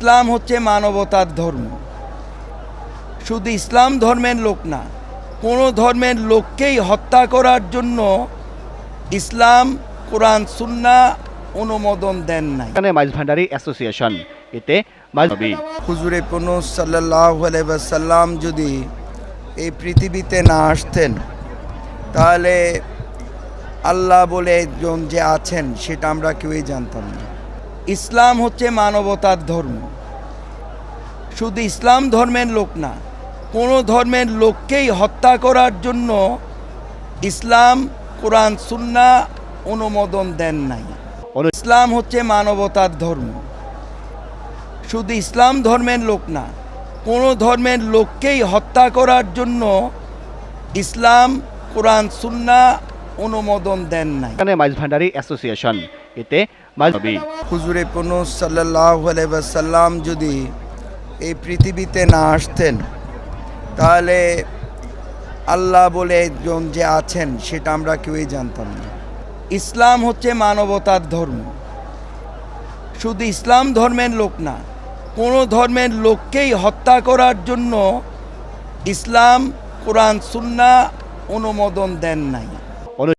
ইসলাম হচ্ছে মানবতার ধর্ম। শুধু ইসলাম ধর্মের লোক না কোনো ধর্মের লোককেই হত্যা করার জন্য ইসলাম কোরআন সুন্না অনুমোদন দেন নাই। এখানে মাইজ ভান্ডারি অ্যাসোসিয়েশন এতে হুজুরে পনু সাল্লাহ সাল্লাম যদি এই পৃথিবীতে না আসতেন তাহলে আল্লাহ বলে একজন যে আছেন সেটা আমরা কেউই জানতাম না। ইসলাম হচ্ছে মানবতার ধর্ম। শুধু ইসলাম ধর্মের লোক না, কোনো ধর্মের লোককেই হত্যা করার জন্য ইসলাম, কোরআন, সুন্না অনুমোদন দেন নাই। ইসলাম হচ্ছে মানবতার ধর্ম। শুধু ইসলাম ধর্মের লোক না, কোনো ধর্মের লোককেই হত্যা করার জন্য ইসলাম, কোরআন, সুন্না অনুমোদন দেন নাই। এখানে মাইজ ভান্ডারি অ্যাসোসিয়েশন এতে হুজুরে পনু সাল্লাহ যদি এই পৃথিবীতে না আসতেন তাহলে আল্লাহ বলে একজন যে আছেন সেটা আমরা কেউই জানতাম না। ইসলাম হচ্ছে মানবতার ধর্ম। শুধু ইসলাম ধর্মের লোক না কোনো ধর্মের লোককেই হত্যা করার জন্য ইসলাম কোরআন সুন্না অনুমোদন দেন নাই।